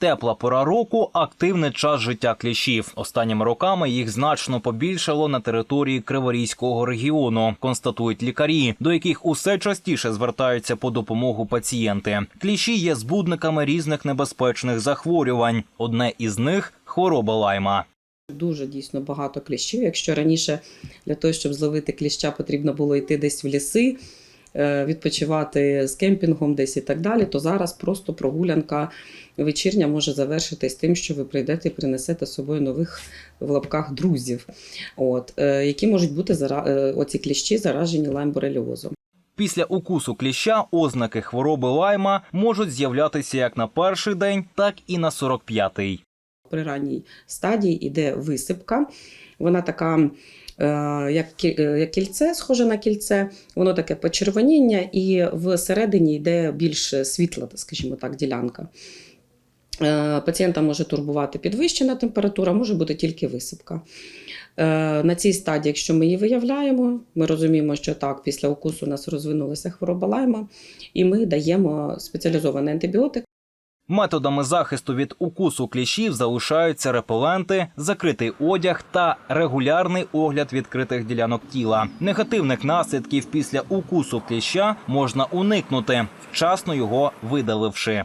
Тепла пора року активний час життя кліщів. Останніми роками їх значно побільшало на території Криворізького регіону, констатують лікарі, до яких усе частіше звертаються по допомогу пацієнти. Кліщі є збудниками різних небезпечних захворювань. Одне із них хвороба лайма. Дуже дійсно багато кліщів. Якщо раніше для того, щоб зловити кліща, потрібно було йти десь в ліси, відпочивати з кемпінгом десь і так далі, то зараз просто прогулянка вечірня може завершитись тим, що ви прийдете і принесете з собою нових в лапках друзів, от, е, які можуть бути зара... е, оці кліщі заражені лаймбореліозом. Після укусу кліща ознаки хвороби лайма можуть з'являтися як на перший день, так і на 45-й. При ранній стадії йде висипка. Вона така, е, як, е, як кільце, схоже на кільце, воно таке почервоніння, і всередині йде більш світла, скажімо так, ділянка. Е, Пацієнта може турбувати підвищена температура, може бути тільки висипка. На цій стадії, якщо ми її виявляємо, ми розуміємо, що так, після укусу у нас розвинулася хвороба лайма, і ми даємо спеціалізований антибіотик. Методами захисту від укусу кліщів залишаються репеленти, закритий одяг та регулярний огляд відкритих ділянок тіла. Негативних наслідків після укусу кліща можна уникнути, вчасно його видаливши.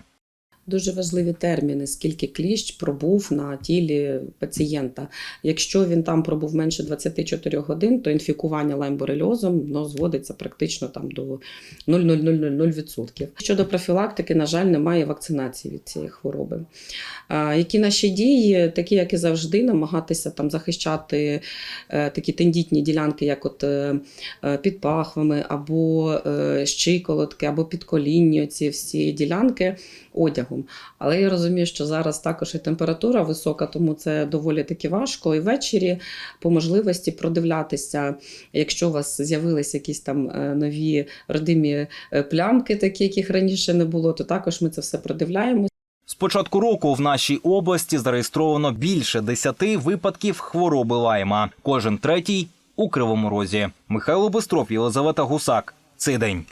Дуже важливі терміни, скільки кліщ пробув на тілі пацієнта. Якщо він там пробув менше 24 годин, то інфікування лаймборельозом ну, зводиться практично там до 0,0000%. Щодо профілактики, на жаль, немає вакцинації від цієї хвороби. Які наші дії, такі як і завжди, намагатися там захищати е, такі тендітні ділянки, як от е, е, під пахвами, або щиколотки, або підколінні, ці всі ділянки одягом. Але я розумію, що зараз також і температура висока, тому це доволі таки важко. І ввечері по можливості продивлятися, якщо у вас з'явилися якісь там е, нові родимі е, плямки, такі, яких раніше не було, то також ми це все продивляємо. З початку року в нашій області зареєстровано більше десяти випадків хвороби лайма. Кожен третій у кривому розі. Михайло Бистров, Єлизавета Гусак. Цей день.